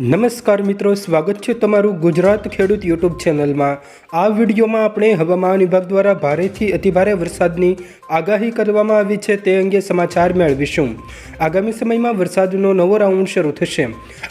નમસ્કાર મિત્રો, સ્વાગત છે તમારું ગુજરાત ખેડૂત યુટ્યુબ ચેનલમાં. આ વિડીયોમાં આપણે હવામાન વિભાગ દ્વારા ભારેથી અતિભારે વરસાદની આગાહી કરવામાં આવી છે તે અંગે સમાચાર મેળવીશું. આગામી સમયમાં વરસાદનો નવો રાઉન્ડ શરૂ થશે.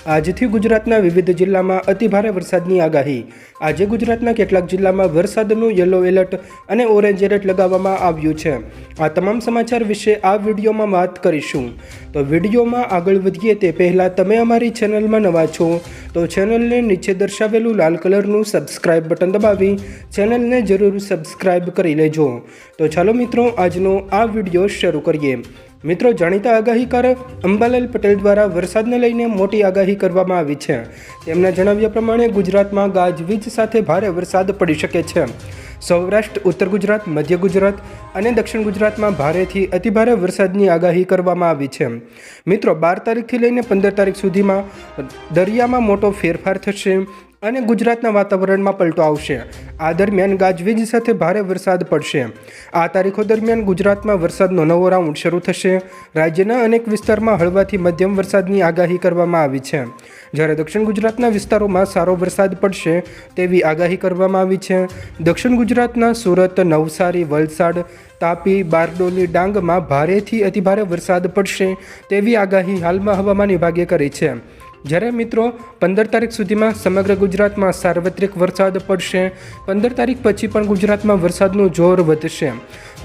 આજથી ગુજરાતના વિવિધ જિલ્લામાં અતિભારે વરસાદની આગાહી. આજે ગુજરાતના કેટલાક જિલ્લામાં વરસાદનું યલો એલર્ટ અને ઓરેન્જ એલર્ટ લગાવવામાં આવ્યું છે. આ તમામ સમાચાર વિશે આ વિડીયોમાં વાત કરીશું. તો વિડીયોમાં આગળ વધીએ તે પહેલાં તમે અમારી ચેનલમાં નવા છો? તો ચેનલને નીચે દર્શાવેલું લાલ કલરનું સબસ્ક્રાઇબ બટન દબાવી ચેનલને જરૂર સબસ્ક્રાઇબ કરી લેજો. તો ચાલો મિત્રો, આજનો આ વીડિયો શરૂ કરીએ. મિત્રો, જાણીતા આગાહીકાર અંબાલાલ પટેલ દ્વારા વરસાદને લઈને મોટી આગાહી કરવામાં આવી છે. તેમના જણાવ્યા પ્રમાણે ગુજરાતમાં ગાજવીજ સાથે ભારે વરસાદ પડી શકે છે. સૌરાષ્ટ્ર, ઉત્તર ગુજરાત, મધ્ય ગુજરાત અને દક્ષિણ ગુજરાતમાં ભારેથી અતિભારે વરસાદની આગાહી કરવામાં આવી છે. મિત્રો, બાર તારીખથી લઈને પંદર તારીખ સુધીમાં દરિયામાં મોટો ફેરફાર થશે. અને ગુજરાતના વાતાવરણમાં પલટો આવશે. આ દરમિયાન ગાજવીજ સાથે ભારે વરસાદ પડશે. આ તારીખો દરમિયાન ગુજરાતમાં વરસાદનો નવો રાઉન્ડ શરૂ થશે. રાજ્યના અનેક વિસ્તારમાં હળવાથી મધ્યમ વરસાદની આગાહી કરવામાં આવી છે. જ્યારે દક્ષિણ ગુજરાતના વિસ્તારોમાં સારો વરસાદ પડશે તેવી આગાહી કરવામાં આવી છે. દક્ષિણ ગુજરાતના સુરત, નવસારી, વલસાડ, તાપી, બારડોલી, ડાંગમાં ભારેથી અતિભારે વરસાદ પડશે તેવી આગાહી હાલમાં હવામાન વિભાગે કરી છે. જ્યારે મિત્રો, પંદર તારીખ સુધીમાં સમગ્ર ગુજરાતમાં સાર્વત્રિક વરસાદ પડશે. પંદર તારીખ પછી પણ ગુજરાતમાં વરસાદનું જોર વધશે.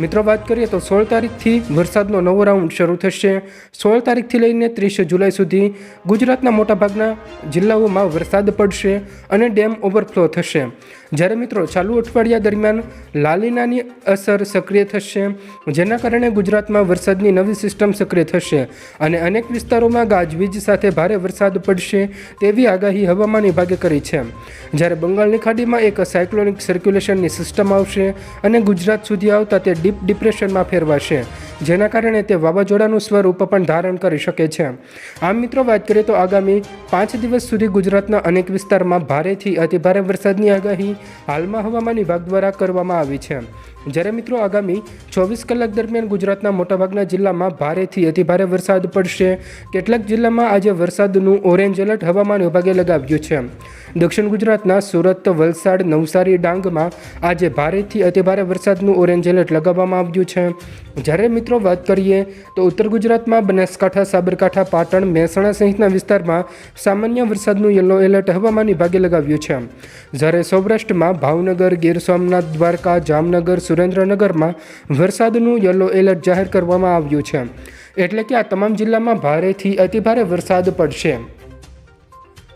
મિત્રો, વાત કરીએ તો સોળ તારીખથી વરસાદનો નવો રાઉન્ડ શરૂ થશે. સોળ તારીખથી લઈને ત્રીસ જુલાઈ સુધી ગુજરાતના મોટાભાગના જિલ્લાઓમાં વરસાદ પડશે અને ડેમ ઓવરફ્લો થશે. જ્યારે મિત્રો ચાલુ અઠવાડિયા દરમિયાન લાલીનાની અસર સક્રિય થશે, જેના કારણે ગુજરાતમાં વરસાદની નવી સિસ્ટમ સક્રિય થશે અને અનેક વિસ્તારોમાં ગાજવીજ સાથે ભારે વરસાદ પડશે તેવી આગાહી હવામાન વિભાગે કરી છે. જ્યારે બંગાળની ખાડીમાં એક સાયક્લોનિક સર્ક્યુલેશનની સિસ્ટમ આવશે અને ગુજરાત સુધી આવતા તે ડીપ ડિપ્રેશનમાં ફેરવાશે, જેના કારણે તે વાવાઝોડાનું સ્વરૂપ પણ ધારણ કરી શકે છે. આમ મિત્રો વાત કરીએ તો આગામી પાંચ દિવસ સુધી ગુજરાતના અનેક વિસ્તારમાં ભારેથી અતિભારે વરસાદની આગાહી હાલમાં હવામાન વિભાગ દ્વારા કરવામાં આવી છે. જ્યારે મિત્રો આગામી ચોવીસ કલાક દરમિયાન ગુજરાતના મોટાભાગના જિલ્લામાં ભારેથી અતિભારે વરસાદ પડશે. કેટલાક જિલ્લામાં આજે વરસાદનું ઓરેન્જ એલર્ટ હવામાન વિભાગે લગાવ્યું છે. દક્ષિણ ગુજરાતના સુરત, વલસાડ, નવસારી, ડાંગમાં આજે ભારેથી અતિભારે વરસાદનું ઓરેન્જ એલર્ટ લગાવવામાં આવ્યું છે. જ્યારે મિત્રો વાત કરીએ તો ઉત્તર ગુજરાતમાં બનાસકાંઠા, સાબરકાંઠા, પાટણ, મહેસાણા સહિતના વિસ્તારમાં સામાન્ય વરસાદનું યલો એલર્ટ હવામાન વિભાગે લગાવ્યું છે. જ્યારે સૌરાષ્ટ્રમાં ભાવનગર, ગીર સોમનાથ, દ્વારકા, જામનગર સુરેન્દ્રનગરમાં વરસાદનું યલો એલર્ટ જાહેર કરવામાં આવ્યું છે. એટલે કે આ તમામ જિલ્લામાં ભારેથી અતિભારે વરસાદ પડશે.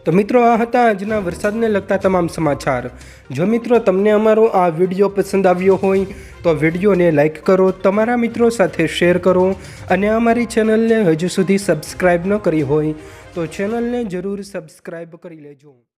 તો મિત્રો, આ હતા આજના વરસાદને લગતા તમામ સમાચાર. જો મિત્રો તમને અમારો આ વીડિયો પસંદ આવ્યો હોય, તો વિડીયોને લાઇક કરો, તમારા મિત્રો સાથે શેર કરો અને અમારી ચેનલને હજુ સુધી સબસ્ક્રાઈબ ન કરી હોય, તો ચેનલને જરૂર સબસ્ક્રાઈબ કરી લેજો.